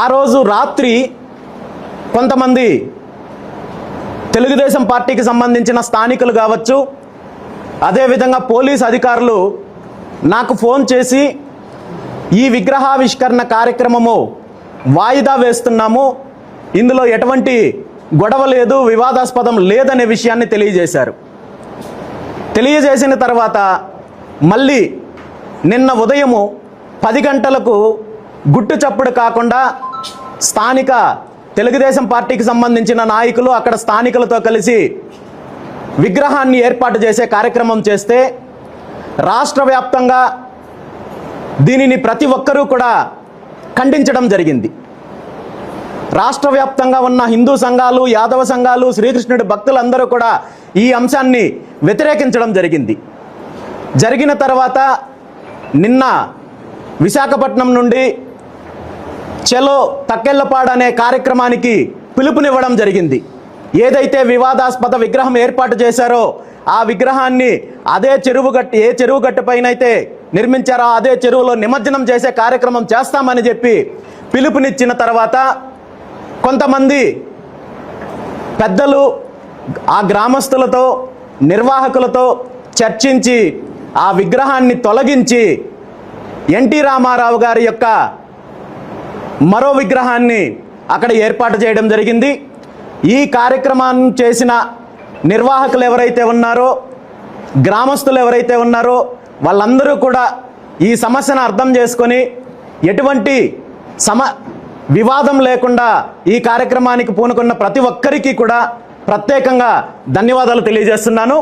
ఆ రోజు రాత్రి కొంతమంది తెలుగుదేశం పార్టీకి సంబంధించిన స్థానికులు కావచ్చు అదేవిధంగా పోలీస్ అధికారులు నాకు ఫోన్ చేసి ఈ విగ్రహావిష్కరణ కార్యక్రమము వాయిదా వేస్తున్నాము. ఇందులో ఎటువంటి గొడవ లేదు వివాదాస్పదం లేదనే విషయాన్ని తెలియజేశారు. తెలియజేసిన తర్వాత మళ్ళీ నిన్న ఉదయము పది గంటలకు గుట్టు చప్పుడు కాకుండా స్థానిక తెలుగుదేశం పార్టీకి సంబంధించిన నాయకులు అక్కడ స్థానికులతో కలిసి విగ్రహాన్ని ఏర్పాటు చేసే కార్యక్రమం చేస్తే రాష్ట్ర వ్యాప్తంగా దీనిని ప్రతి ఒక్కరూ కూడా ఖండించడం జరిగింది. రాష్ట్ర వ్యాప్తంగా ఉన్న హిందూ సంఘాలు యాదవ సంఘాలు శ్రీకృష్ణుడి భక్తులందరూ కూడా ఈ అంశాన్ని వ్యతిరేకించడం జరిగింది. జరిగిన తర్వాత నిన్న విశాఖపట్నం నుండి చలో తక్కెళ్ళపాడు అనే కార్యక్రమానికి పిలుపునివ్వడం జరిగింది. ఏదైతే వివాదాస్పద విగ్రహం ఏర్పాటు చేశారో ఆ విగ్రహాన్ని అదే చెరువు గట్టు ఏ చెరువు గట్టుపైనైతే అయితే నిర్మించారో అదే చెరువులో నిమజ్జనం చేసే కార్యక్రమం చేస్తామని చెప్పి పిలుపునిచ్చిన తర్వాత కొంతమంది పెద్దలు ఆ గ్రామస్తులతో నిర్వాహకులతో చర్చించి ఆ విగ్రహాన్ని తొలగించి ఎన్టీ రామారావు గారి యొక్క మరో విగ్రహాన్ని అక్కడ ఏర్పాటు చేయడం జరిగింది. ఈ కార్యక్రమాన్ని చేసిన నిర్వాహకులు ఎవరైతే ఉన్నారో గ్రామస్తులు ఎవరైతే ఉన్నారో వాళ్ళందరూ కూడా ఈ సమస్యను అర్థం చేసుకొని ఎటువంటి సమ వివాదం లేకుండా ఈ కార్యక్రమానికి పూనుకున్న ప్రతి ఒక్కరికి కూడా ప్రత్యేకంగా ధన్యవాదాలు తెలియజేస్తున్నాను.